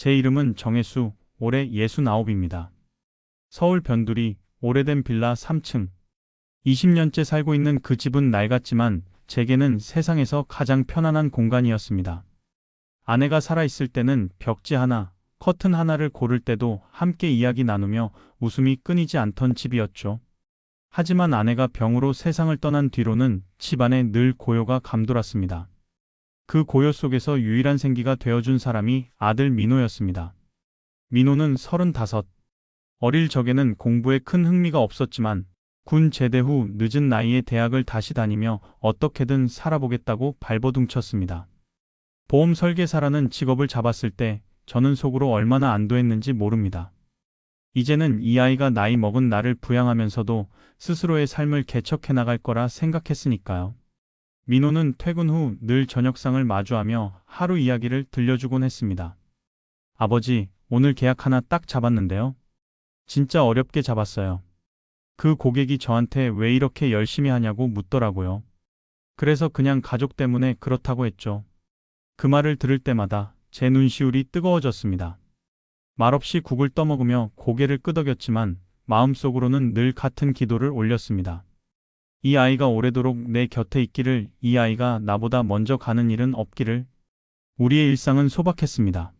제 이름은 정혜수, 올해 69입니다. 서울 변두리, 오래된 빌라 3층. 20년째 살고 있는 그 집은 낡았지만 제게는 세상에서 가장 편안한 공간이었습니다. 아내가 살아있을 때는 벽지 하나, 커튼 하나를 고를 때도 함께 이야기 나누며 웃음이 끊이지 않던 집이었죠. 하지만 아내가 병으로 세상을 떠난 뒤로는 집안에 늘 고요가 감돌았습니다. 그 고요 속에서 유일한 생기가 되어준 사람이 아들 민호였습니다. 민호는 35. 어릴 적에는 공부에 큰 흥미가 없었지만 군 제대 후 늦은 나이에 대학을 다시 다니며 어떻게든 살아보겠다고 발버둥쳤습니다. 보험 설계사라는 직업을 잡았을 때 저는 속으로 얼마나 안도했는지 모릅니다. 이제는 이 아이가 나이 먹은 나를 부양하면서도 스스로의 삶을 개척해 나갈 거라 생각했으니까요. 민호는 퇴근 후 늘 저녁상을 마주하며 하루 이야기를 들려주곤 했습니다. 아버지, 오늘 계약 하나 딱 잡았는데요. 진짜 어렵게 잡았어요. 그 고객이 저한테 왜 이렇게 열심히 하냐고 묻더라고요. 그래서 그냥 가족 때문에 그렇다고 했죠. 그 말을 들을 때마다 제 눈시울이 뜨거워졌습니다. 말없이 국을 떠먹으며 고개를 끄덕였지만 마음속으로는 늘 같은 기도를 올렸습니다. 이 아이가 오래도록 내 곁에 있기를, 이 아이가 나보다 먼저 가는 일은 없기를. 우리의 일상은 소박했습니다.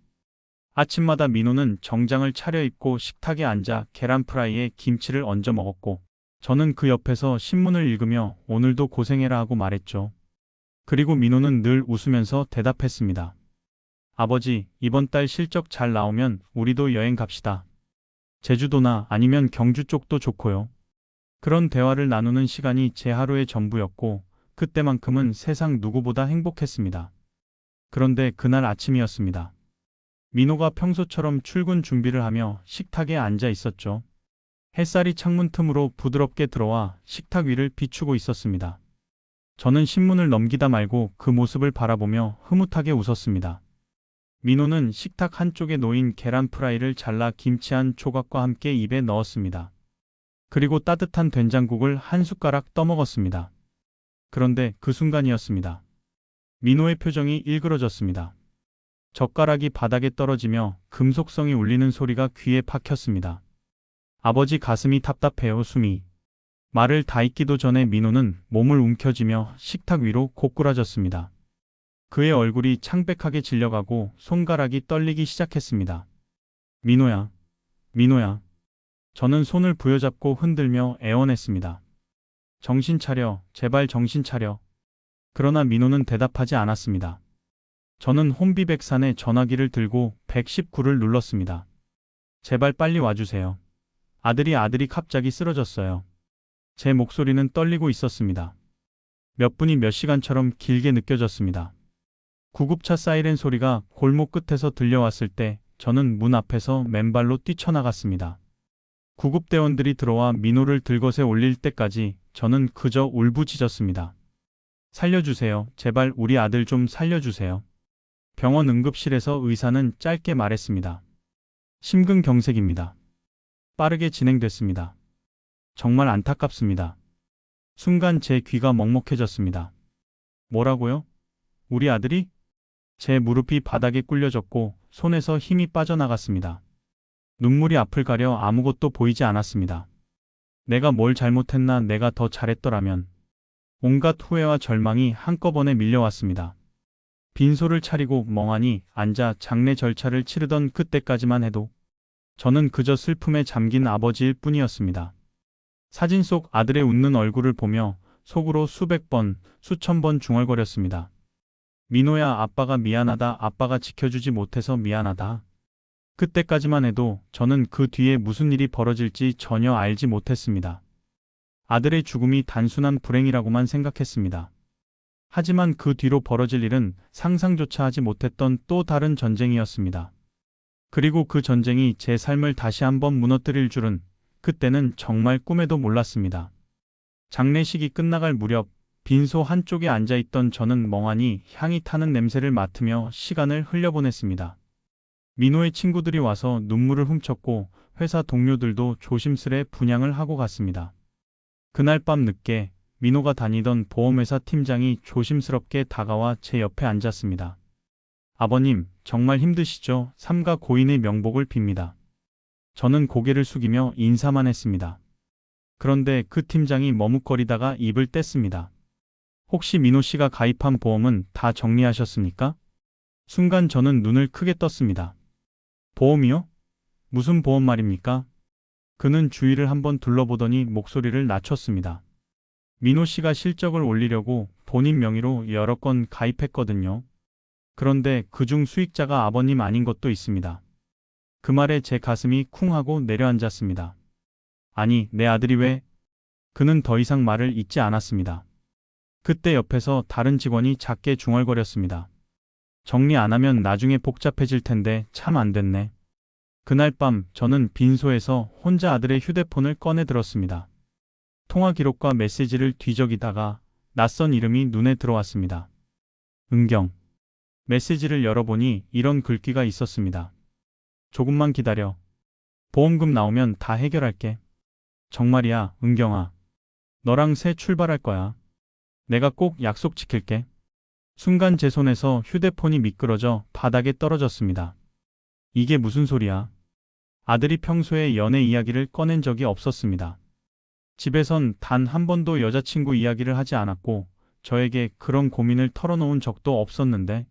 아침마다 민호는 정장을 차려입고 식탁에 앉아 계란 프라이에 김치를 얹어 먹었고, 저는 그 옆에서 신문을 읽으며 오늘도 고생해라 하고 말했죠. 그리고 민호는 늘 웃으면서 대답했습니다. 아버지, 이번 달 실적 잘 나오면 우리도 여행 갑시다. 제주도나 아니면 경주 쪽도 좋고요. 그런 대화를 나누는 시간이 제 하루의 전부였고, 그때만큼은 세상 누구보다 행복했습니다. 그런데 그날 아침이었습니다. 민호가 평소처럼 출근 준비를 하며 식탁에 앉아 있었죠. 햇살이 창문 틈으로 부드럽게 들어와 식탁 위를 비추고 있었습니다. 저는 신문을 넘기다 말고 그 모습을 바라보며 흐뭇하게 웃었습니다. 민호는 식탁 한쪽에 놓인 계란 프라이를 잘라 김치 한 조각과 함께 입에 넣었습니다. 그리고 따뜻한 된장국을 한 숟가락 떠먹었습니다. 그런데 그 순간이었습니다. 민호의 표정이 일그러졌습니다. 젓가락이 바닥에 떨어지며 금속성이 울리는 소리가 귀에 박혔습니다. 아버지 가슴이 답답해요, 숨이. 말을 다 잊기도 전에 민호는 몸을 움켜쥐며 식탁 위로 고꾸라졌습니다. 그의 얼굴이 창백하게 질려가고 손가락이 떨리기 시작했습니다. 민호야, 민호야. 저는 손을 부여잡고 흔들며 애원했습니다. 정신 차려, 제발 정신 차려. 그러나 민호는 대답하지 않았습니다. 저는 혼비백산의 전화기를 들고 119를 눌렀습니다. 제발 빨리 와주세요. 아들이 아들이 갑자기 쓰러졌어요. 제 목소리는 떨리고 있었습니다. 몇 분이 몇 시간처럼 길게 느껴졌습니다. 구급차 사이렌 소리가 골목 끝에서 들려왔을 때 저는 문 앞에서 맨발로 뛰쳐나갔습니다. 구급대원들이 들어와 민호를 들것에 올릴 때까지 저는 그저 울부짖었습니다. 살려주세요. 제발 우리 아들 좀 살려주세요. 병원 응급실에서 의사는 짧게 말했습니다. 심근경색입니다. 빠르게 진행됐습니다. 정말 안타깝습니다. 순간 제 귀가 먹먹해졌습니다. 뭐라고요? 우리 아들이? 제 무릎이 바닥에 꿀려졌고 손에서 힘이 빠져나갔습니다. 눈물이 앞을 가려 아무것도 보이지 않았습니다. 내가 뭘 잘못했나 내가 더 잘했더라면 온갖 후회와 절망이 한꺼번에 밀려왔습니다. 빈소를 차리고 멍하니 앉아 장례 절차를 치르던 그때까지만 해도 저는 그저 슬픔에 잠긴 아버지일 뿐이었습니다. 사진 속 아들의 웃는 얼굴을 보며 속으로 수백 번, 수천 번 중얼거렸습니다. 민호야, 아빠가 미안하다. 아빠가 지켜주지 못해서 미안하다. 그때까지만 해도 저는 그 뒤에 무슨 일이 벌어질지 전혀 알지 못했습니다. 아들의 죽음이 단순한 불행이라고만 생각했습니다. 하지만 그 뒤로 벌어질 일은 상상조차 하지 못했던 또 다른 전쟁이었습니다. 그리고 그 전쟁이 제 삶을 다시 한번 무너뜨릴 줄은 그때는 정말 꿈에도 몰랐습니다. 장례식이 끝나갈 무렵 빈소 한쪽에 앉아 있던 저는 멍하니 향이 타는 냄새를 맡으며 시간을 흘려보냈습니다. 민호의 친구들이 와서 눈물을 훔쳤고 회사 동료들도 조심스레 분양을 하고 갔습니다. 그날 밤 늦게 민호가 다니던 보험회사 팀장이 조심스럽게 다가와 제 옆에 앉았습니다. 아버님, 정말 힘드시죠? 삼가 고인의 명복을 빕니다. 저는 고개를 숙이며 인사만 했습니다. 그런데 그 팀장이 머뭇거리다가 입을 뗐습니다. 혹시 민호 씨가 가입한 보험은 다 정리하셨습니까? 순간 저는 눈을 크게 떴습니다. 보험이요? 무슨 보험 말입니까? 그는 주위를 한번 둘러보더니 목소리를 낮췄습니다. 민호 씨가 실적을 올리려고 본인 명의로 여러 건 가입했거든요. 그런데 그중 수익자가 아버님 아닌 것도 있습니다. 그 말에 제 가슴이 쿵 하고 내려앉았습니다. 아니, 내 아들이 왜? 그는 더 이상 말을 잇지 않았습니다. 그때 옆에서 다른 직원이 작게 중얼거렸습니다. 정리 안 하면 나중에 복잡해질 텐데 참 안 됐네. 그날 밤 저는 빈소에서 혼자 아들의 휴대폰을 꺼내 들었습니다. 통화 기록과 메시지를 뒤적이다가 낯선 이름이 눈에 들어왔습니다. 은경. 메시지를 열어보니 이런 글귀가 있었습니다. 조금만 기다려. 보험금 나오면 다 해결할게. 정말이야, 은경아. 너랑 새 출발할 거야. 내가 꼭 약속 지킬게. 순간 제 손에서 휴대폰이 미끄러져 바닥에 떨어졌습니다. 이게 무슨 소리야? 아들이 평소에 연애 이야기를 꺼낸 적이 없었습니다. 집에선 단 한 번도 여자친구 이야기를 하지 않았고 저에게 그런 고민을 털어놓은 적도 없었는데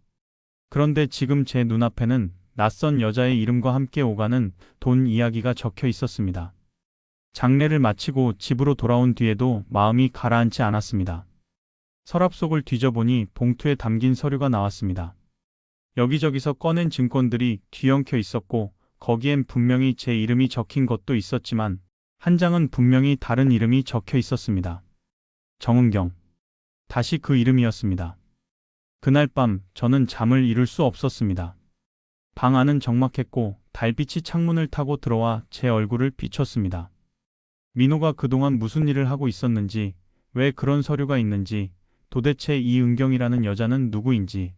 그런데 지금 제 눈앞에는 낯선 여자의 이름과 함께 오가는 돈 이야기가 적혀 있었습니다. 장례를 마치고 집으로 돌아온 뒤에도 마음이 가라앉지 않았습니다. 서랍 속을 뒤져보니 봉투에 담긴 서류가 나왔습니다. 여기저기서 꺼낸 증권들이 뒤엉켜 있었고 거기엔 분명히 제 이름이 적힌 것도 있었지만 한 장은 분명히 다른 이름이 적혀 있었습니다. 정은경. 다시 그 이름이었습니다. 그날 밤 저는 잠을 이룰 수 없었습니다. 방 안은 적막했고 달빛이 창문을 타고 들어와 제 얼굴을 비췄습니다. 민호가 그동안 무슨 일을 하고 있었는지, 왜 그런 서류가 있는지, 도대체 이 은경이라는 여자는 누구인지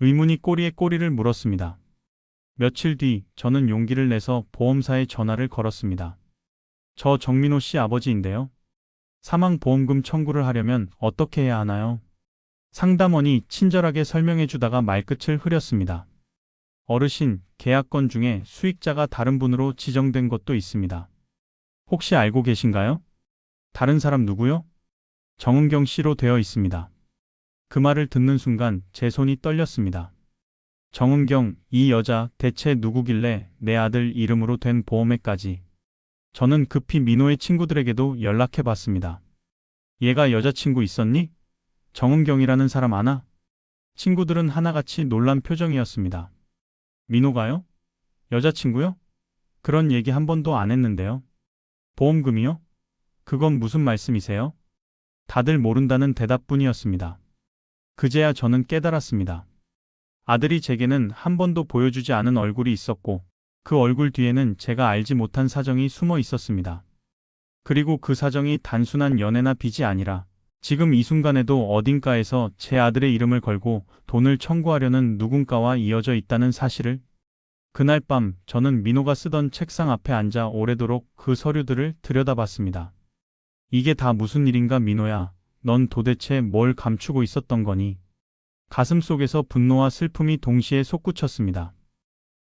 의문이 꼬리에 꼬리를 물었습니다. 며칠 뒤 저는 용기를 내서 보험사에 전화를 걸었습니다. 저 정민호 씨 아버지인데요. 사망보험금 청구를 하려면 어떻게 해야 하나요? 상담원이 친절하게 설명해 주다가 말끝을 흐렸습니다. 어르신, 계약건 중에 수익자가 다른 분으로 지정된 것도 있습니다. 혹시 알고 계신가요? 다른 사람 누구요? 정은경 씨로 되어 있습니다. 그 말을 듣는 순간 제 손이 떨렸습니다. 정은경, 이 여자 대체 누구길래 내 아들 이름으로 된 보험에까지. 저는 급히 민호의 친구들에게도 연락해 봤습니다. 얘가 여자친구 있었니? 정은경이라는 사람 아나? 친구들은 하나같이 놀란 표정이었습니다. 민호가요? 여자친구요? 그런 얘기 한 번도 안 했는데요. 보험금이요? 그건 무슨 말씀이세요? 다들 모른다는 대답뿐이었습니다. 그제야 저는 깨달았습니다. 아들이 제게는 한 번도 보여주지 않은 얼굴이 있었고 그 얼굴 뒤에는 제가 알지 못한 사정이 숨어 있었습니다. 그리고 그 사정이 단순한 연애나 빚이 아니라 지금 이 순간에도 어딘가에서 제 아들의 이름을 걸고 돈을 청구하려는 누군가와 이어져 있다는 사실을 그날 밤 저는 민호가 쓰던 책상 앞에 앉아 오래도록 그 서류들을 들여다봤습니다. 이게 다 무슨 일인가 민호야. 넌 도대체 뭘 감추고 있었던 거니? 가슴 속에서 분노와 슬픔이 동시에 솟구쳤습니다.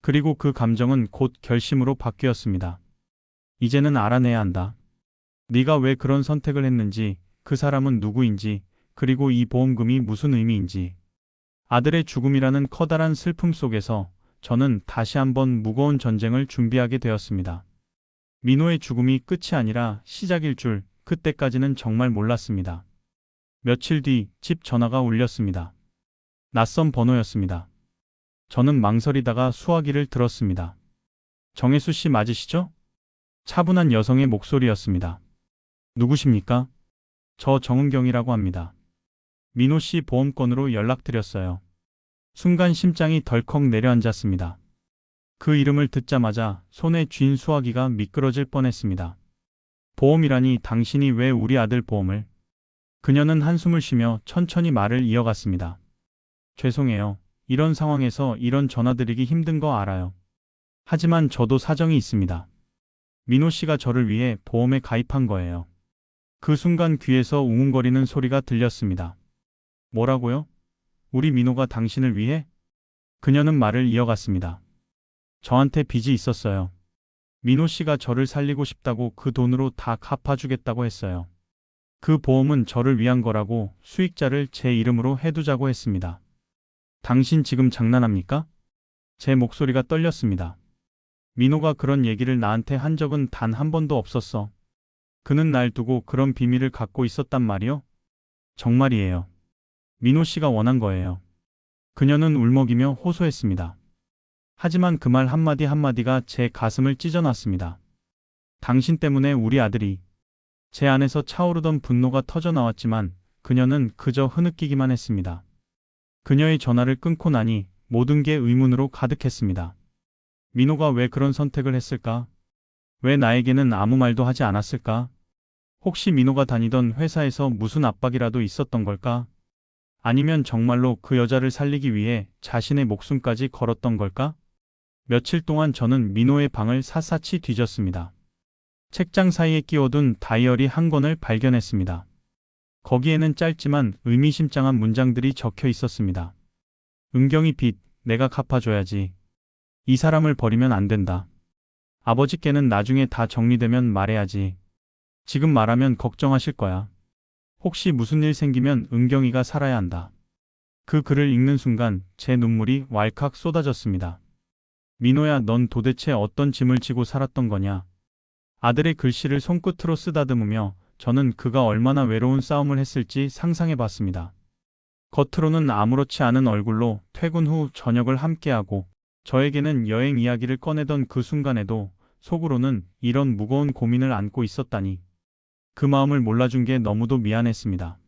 그리고 그 감정은 곧 결심으로 바뀌었습니다. 이제는 알아내야 한다. 네가 왜 그런 선택을 했는지, 그 사람은 누구인지, 그리고 이 보험금이 무슨 의미인지. 아들의 죽음이라는 커다란 슬픔 속에서 저는 다시 한번 무거운 전쟁을 준비하게 되었습니다. 민호의 죽음이 끝이 아니라 시작일 줄 그때까지는 정말 몰랐습니다. 며칠 뒤 집 전화가 울렸습니다. 낯선 번호였습니다. 저는 망설이다가 수화기를 들었습니다. 정혜수 씨 맞으시죠? 차분한 여성의 목소리였습니다. 누구십니까? 저 정은경이라고 합니다. 민호 씨 보험건으로 연락드렸어요. 순간 심장이 덜컥 내려앉았습니다. 그 이름을 듣자마자 손에 쥔 수화기가 미끄러질 뻔했습니다. 보험이라니 당신이 왜 우리 아들 보험을? 그녀는 한숨을 쉬며 천천히 말을 이어갔습니다. 죄송해요. 이런 상황에서 이런 전화드리기 힘든 거 알아요. 하지만 저도 사정이 있습니다. 민호 씨가 저를 위해 보험에 가입한 거예요. 그 순간 귀에서 웅웅거리는 소리가 들렸습니다. 뭐라고요? 우리 민호가 당신을 위해? 그녀는 말을 이어갔습니다. 저한테 빚이 있었어요. 민호 씨가 저를 살리고 싶다고 그 돈으로 다 갚아주겠다고 했어요. 그 보험은 저를 위한 거라고 수익자를 제 이름으로 해두자고 했습니다. 당신 지금 장난합니까? 제 목소리가 떨렸습니다. 민호가 그런 얘기를 나한테 한 적은 단 한 번도 없었어. 그는 날 두고 그런 비밀을 갖고 있었단 말이요? 정말이에요. 민호 씨가 원한 거예요. 그녀는 울먹이며 호소했습니다. 하지만 그 말 한마디 한마디가 제 가슴을 찢어놨습니다. 당신 때문에 우리 아들이 제 안에서 차오르던 분노가 터져 나왔지만 그녀는 그저 흐느끼기만 했습니다. 그녀의 전화를 끊고 나니 모든 게 의문으로 가득했습니다. 민호가 왜 그런 선택을 했을까? 왜 나에게는 아무 말도 하지 않았을까? 혹시 민호가 다니던 회사에서 무슨 압박이라도 있었던 걸까? 아니면 정말로 그 여자를 살리기 위해 자신의 목숨까지 걸었던 걸까? 며칠 동안 저는 민호의 방을 샅샅이 뒤졌습니다. 책장 사이에 끼워둔 다이어리 한 권을 발견했습니다. 거기에는 짧지만 의미심장한 문장들이 적혀 있었습니다. 은경이 빚, 내가 갚아줘야지. 이 사람을 버리면 안 된다. 아버지께는 나중에 다 정리되면 말해야지. 지금 말하면 걱정하실 거야. 혹시 무슨 일 생기면 은경이가 살아야 한다. 그 글을 읽는 순간 제 눈물이 왈칵 쏟아졌습니다. 민호야, 넌 도대체 어떤 짐을 지고 살았던 거냐? 아들의 글씨를 손끝으로 쓰다듬으며 저는 그가 얼마나 외로운 싸움을 했을지 상상해 봤습니다. 겉으로는 아무렇지 않은 얼굴로 퇴근 후 저녁을 함께하고 저에게는 여행 이야기를 꺼내던 그 순간에도 속으로는 이런 무거운 고민을 안고 있었다니. 그 마음을 몰라준 게 너무도 미안했습니다.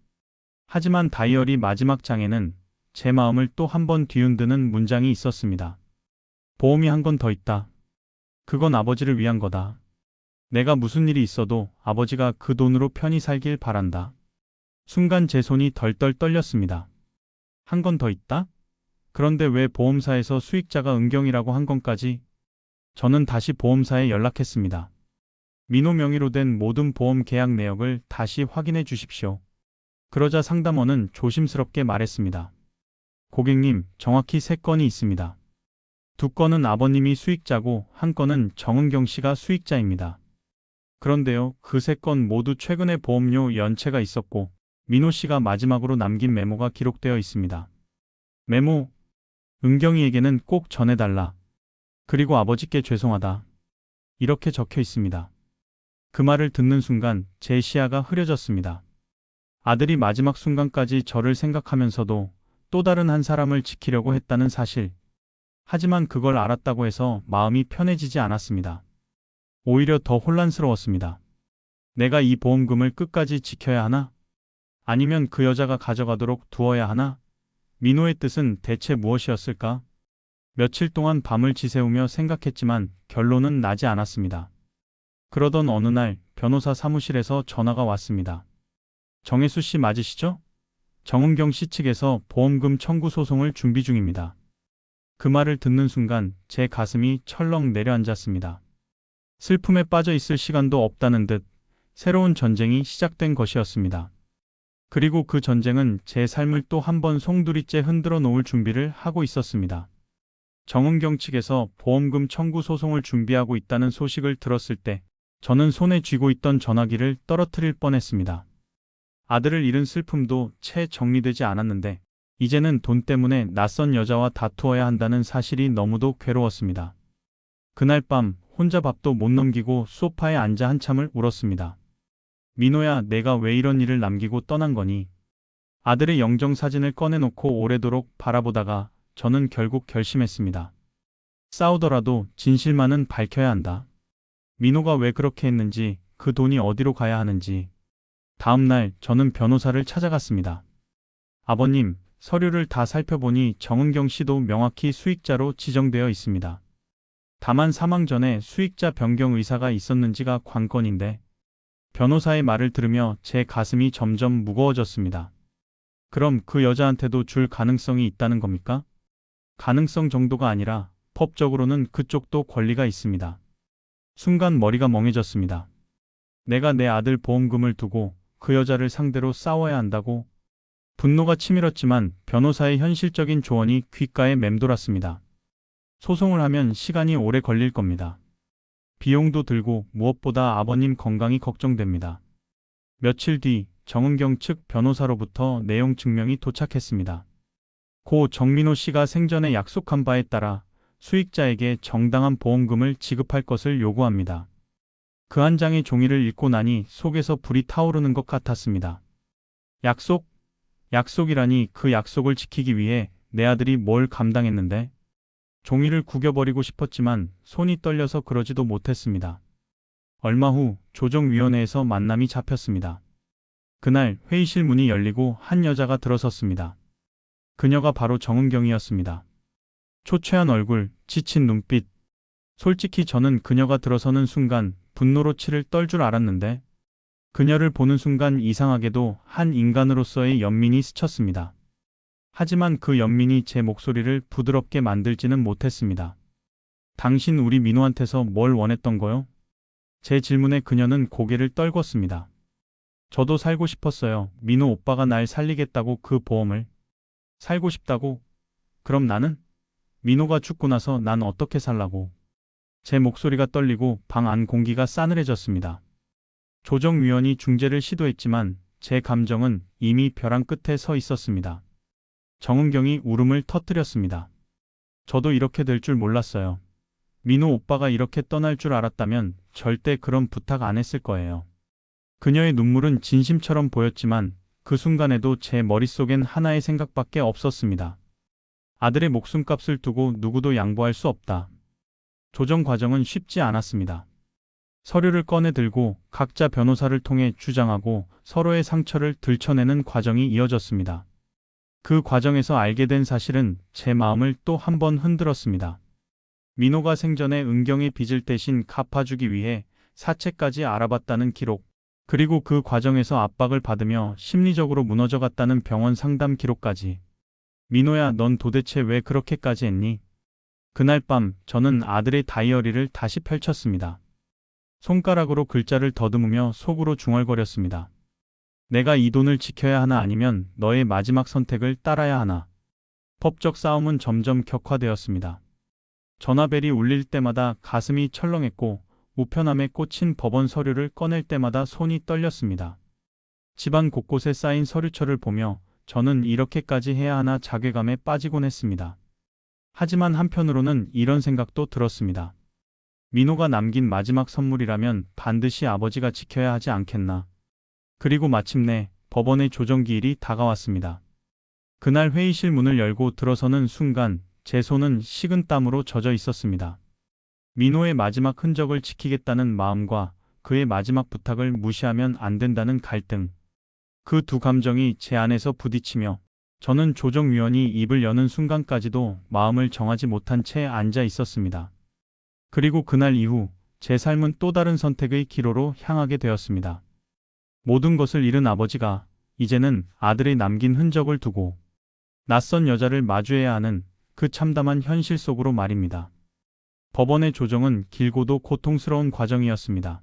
하지만 다이어리 마지막 장에는 제 마음을 또 한 번 뒤흔드는 문장이 있었습니다. 보험이 한 건 더 있다. 그건 아버지를 위한 거다. 내가 무슨 일이 있어도 아버지가 그 돈으로 편히 살길 바란다. 순간 제 손이 덜덜 떨렸습니다. 한 건 더 있다? 그런데 왜 보험사에서 수익자가 은경이라고 한 건까지? 저는 다시 보험사에 연락했습니다. 민호 명의로 된 모든 보험 계약 내역을 다시 확인해 주십시오. 그러자 상담원은 조심스럽게 말했습니다. 고객님, 정확히 세 건이 있습니다. 두 건은 아버님이 수익자고 한 건은 정은경 씨가 수익자입니다. 그런데요, 그 세 건 모두 최근에 보험료 연체가 있었고 민호 씨가 마지막으로 남긴 메모가 기록되어 있습니다. 메모. 은경이에게는 꼭 전해달라. 그리고 아버지께 죄송하다. 이렇게 적혀 있습니다. 그 말을 듣는 순간 제 시야가 흐려졌습니다. 아들이 마지막 순간까지 저를 생각하면서도 또 다른 한 사람을 지키려고 했다는 사실. 하지만 그걸 알았다고 해서 마음이 편해지지 않았습니다. 오히려 더 혼란스러웠습니다. 내가 이 보험금을 끝까지 지켜야 하나? 아니면 그 여자가 가져가도록 두어야 하나? 민호의 뜻은 대체 무엇이었을까? 며칠 동안 밤을 지새우며 생각했지만 결론은 나지 않았습니다. 그러던 어느 날 변호사 사무실에서 전화가 왔습니다. 정혜수 씨 맞으시죠? 정은경 씨 측에서 보험금 청구 소송을 준비 중입니다. 그 말을 듣는 순간 제 가슴이 철렁 내려앉았습니다. 슬픔에 빠져 있을 시간도 없다는 듯 새로운 전쟁이 시작된 것이었습니다. 그리고 그 전쟁은 제 삶을 또 한 번 송두리째 흔들어 놓을 준비를 하고 있었습니다. 정은경 측에서 보험금 청구 소송을 준비하고 있다는 소식을 들었을 때 저는 손에 쥐고 있던 전화기를 떨어뜨릴 뻔했습니다. 아들을 잃은 슬픔도 채 정리되지 않았는데 이제는 돈 때문에 낯선 여자와 다투어야 한다는 사실이 너무도 괴로웠습니다. 그날 밤 혼자 밥도 못 넘기고 소파에 앉아 한참을 울었습니다. 민호야, 내가 왜 이런 일을 남기고 떠난 거니? 아들의 영정 사진을 꺼내놓고 오래도록 바라보다가 저는 결국 결심했습니다. 싸우더라도 진실만은 밝혀야 한다. 민호가 왜 그렇게 했는지, 그 돈이 어디로 가야 하는지. 다음 날 저는 변호사를 찾아갔습니다. 아버님, 서류를 다 살펴보니 정은경 씨도 명확히 수익자로 지정되어 있습니다. 다만 사망 전에 수익자 변경 의사가 있었는지가 관건인데 변호사의 말을 들으며 제 가슴이 점점 무거워졌습니다. 그럼 그 여자한테도 줄 가능성이 있다는 겁니까? 가능성 정도가 아니라 법적으로는 그쪽도 권리가 있습니다. 순간 머리가 멍해졌습니다. 내가 내 아들 보험금을 두고 그 여자를 상대로 싸워야 한다고? 분노가 치밀었지만 변호사의 현실적인 조언이 귓가에 맴돌았습니다. 소송을 하면 시간이 오래 걸릴 겁니다. 비용도 들고 무엇보다 아버님 건강이 걱정됩니다. 며칠 뒤 정은경 측 변호사로부터 내용 증명이 도착했습니다. 고 정민호 씨가 생전에 약속한 바에 따라 수익자에게 정당한 보험금을 지급할 것을 요구합니다. 그 한 장의 종이를 읽고 나니 속에서 불이 타오르는 것 같았습니다. 약속? 약속이라니 그 약속을 지키기 위해 내 아들이 뭘 감당했는데? 종이를 구겨버리고 싶었지만 손이 떨려서 그러지도 못했습니다. 얼마 후 조정위원회에서 만남이 잡혔습니다. 그날 회의실 문이 열리고 한 여자가 들어섰습니다. 그녀가 바로 정은경이었습니다. 초췌한 얼굴, 지친 눈빛. 솔직히 저는 그녀가 들어서는 순간 분노로 치를 떨 줄 알았는데 그녀를 보는 순간 이상하게도 한 인간으로서의 연민이 스쳤습니다. 하지만 그 연민이 제 목소리를 부드럽게 만들지는 못했습니다. 당신 우리 민호한테서 뭘 원했던 거요? 제 질문에 그녀는 고개를 떨궜습니다. 저도 살고 싶었어요. 민호 오빠가 날 살리겠다고 그 보험을. 살고 싶다고? 그럼 나는? 민호가 죽고 나서 난 어떻게 살라고? 제 목소리가 떨리고 방 안 공기가 싸늘해졌습니다. 조정위원이 중재를 시도했지만 제 감정은 이미 벼랑 끝에 서 있었습니다. 정은경이 울음을 터뜨렸습니다. 저도 이렇게 될 줄 몰랐어요. 민호 오빠가 이렇게 떠날 줄 알았다면 절대 그런 부탁 안 했을 거예요. 그녀의 눈물은 진심처럼 보였지만 그 순간에도 제 머릿속엔 하나의 생각밖에 없었습니다. 아들의 목숨값을 두고 누구도 양보할 수 없다. 조정 과정은 쉽지 않았습니다. 서류를 꺼내 들고 각자 변호사를 통해 주장하고 서로의 상처를 들춰내는 과정이 이어졌습니다. 그 과정에서 알게 된 사실은 제 마음을 또 한 번 흔들었습니다. 민호가 생전에 은경의 빚을 대신 갚아주기 위해 사채까지 알아봤다는 기록, 그리고 그 과정에서 압박을 받으며 심리적으로 무너져갔다는 병원 상담 기록까지. 민호야, 넌 도대체 왜 그렇게까지 했니? 그날 밤 저는 아들의 다이어리를 다시 펼쳤습니다. 손가락으로 글자를 더듬으며 속으로 중얼거렸습니다. 내가 이 돈을 지켜야 하나 아니면 너의 마지막 선택을 따라야 하나. 법적 싸움은 점점 격화되었습니다. 전화벨이 울릴 때마다 가슴이 철렁했고 우편함에 꽂힌 법원 서류를 꺼낼 때마다 손이 떨렸습니다. 집안 곳곳에 쌓인 서류처를 보며 저는 이렇게까지 해야 하나 자괴감에 빠지곤 했습니다. 하지만 한편으로는 이런 생각도 들었습니다. 민호가 남긴 마지막 선물이라면 반드시 아버지가 지켜야 하지 않겠나. 그리고 마침내 법원의 조정기일이 다가왔습니다. 그날 회의실 문을 열고 들어서는 순간 제 손은 식은 땀으로 젖어 있었습니다. 민호의 마지막 흔적을 지키겠다는 마음과 그의 마지막 부탁을 무시하면 안 된다는 갈등. 그 두 감정이 제 안에서 부딪히며 저는 조정위원이 입을 여는 순간까지도 마음을 정하지 못한 채 앉아 있었습니다. 그리고 그날 이후 제 삶은 또 다른 선택의 기로로 향하게 되었습니다. 모든 것을 잃은 아버지가 이제는 아들의 남긴 흔적을 두고 낯선 여자를 마주해야 하는 그 참담한 현실 속으로 말입니다. 법원의 조정은 길고도 고통스러운 과정이었습니다.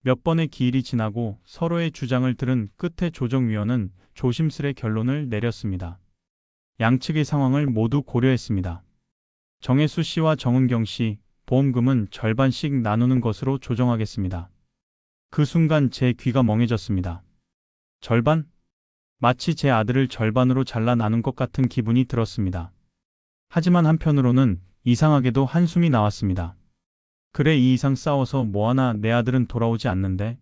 몇 번의 기일이 지나고 서로의 주장을 들은 끝에 조정위원은 조심스레 결론을 내렸습니다. 양측의 상황을 모두 고려했습니다. 정혜수 씨와 정은경 씨, 보험금은 절반씩 나누는 것으로 조정하겠습니다. 그 순간 제 귀가 멍해졌습니다. 절반? 마치 제 아들을 절반으로 잘라 나눈 것 같은 기분이 들었습니다. 하지만 한편으로는 이상하게도 한숨이 나왔습니다. 그래 이 이상 싸워서 뭐하나 내 아들은 돌아오지 않는데?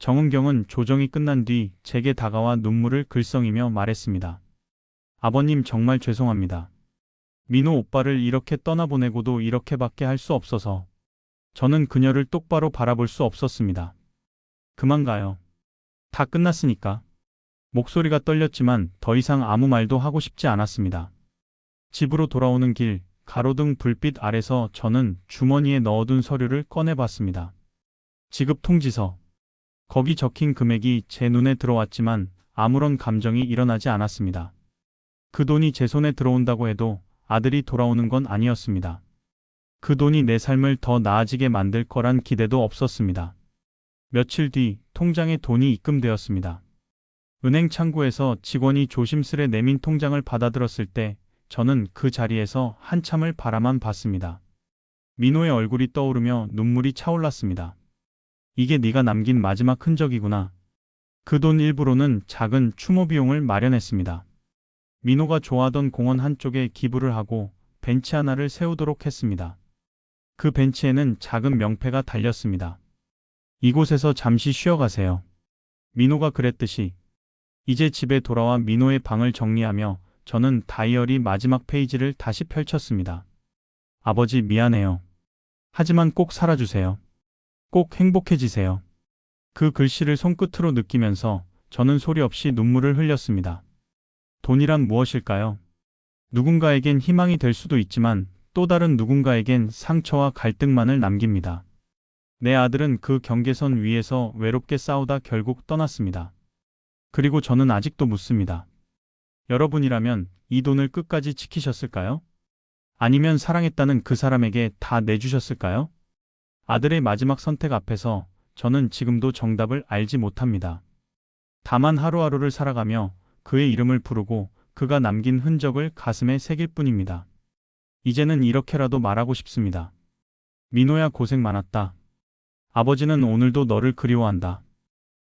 정은경은 조정이 끝난 뒤 제게 다가와 눈물을 글썽이며 말했습니다. 아버님 정말 죄송합니다. 민호 오빠를 이렇게 떠나보내고도 이렇게밖에 할 수 없어서 저는 그녀를 똑바로 바라볼 수 없었습니다. 그만 가요. 다 끝났으니까. 목소리가 떨렸지만 더 이상 아무 말도 하고 싶지 않았습니다. 집으로 돌아오는 길, 가로등 불빛 아래서 저는 주머니에 넣어둔 서류를 꺼내봤습니다. 지급 통지서. 거기 적힌 금액이 제 눈에 들어왔지만 아무런 감정이 일어나지 않았습니다. 그 돈이 제 손에 들어온다고 해도 아들이 돌아오는 건 아니었습니다. 그 돈이 내 삶을 더 나아지게 만들 거란 기대도 없었습니다. 며칠 뒤 통장에 돈이 입금되었습니다. 은행 창구에서 직원이 조심스레 내민 통장을 받아들었을 때 저는 그 자리에서 한참을 바라만 봤습니다. 민호의 얼굴이 떠오르며 눈물이 차올랐습니다. 이게 네가 남긴 마지막 흔적이구나. 그 돈 일부로는 작은 추모 비용을 마련했습니다. 민호가 좋아하던 공원 한쪽에 기부를 하고 벤치 하나를 세우도록 했습니다. 그 벤치에는 작은 명패가 달렸습니다. 이곳에서 잠시 쉬어가세요. 민호가 그랬듯이 이제 집에 돌아와 민호의 방을 정리하며 저는 다이어리 마지막 페이지를 다시 펼쳤습니다. 아버지 미안해요. 하지만 꼭 살아주세요. 꼭 행복해지세요. 그 글씨를 손끝으로 느끼면서 저는 소리 없이 눈물을 흘렸습니다. 돈이란 무엇일까요? 누군가에겐 희망이 될 수도 있지만 또 다른 누군가에겐 상처와 갈등만을 남깁니다. 내 아들은 그 경계선 위에서 외롭게 싸우다 결국 떠났습니다. 그리고 저는 아직도 묻습니다. 여러분이라면 이 돈을 끝까지 지키셨을까요? 아니면 사랑했다는 그 사람에게 다 내주셨을까요? 아들의 마지막 선택 앞에서 저는 지금도 정답을 알지 못합니다. 다만 하루하루를 살아가며 그의 이름을 부르고 그가 남긴 흔적을 가슴에 새길 뿐입니다. 이제는 이렇게라도 말하고 싶습니다. 민호야 고생 많았다. 아버지는 오늘도 너를 그리워한다.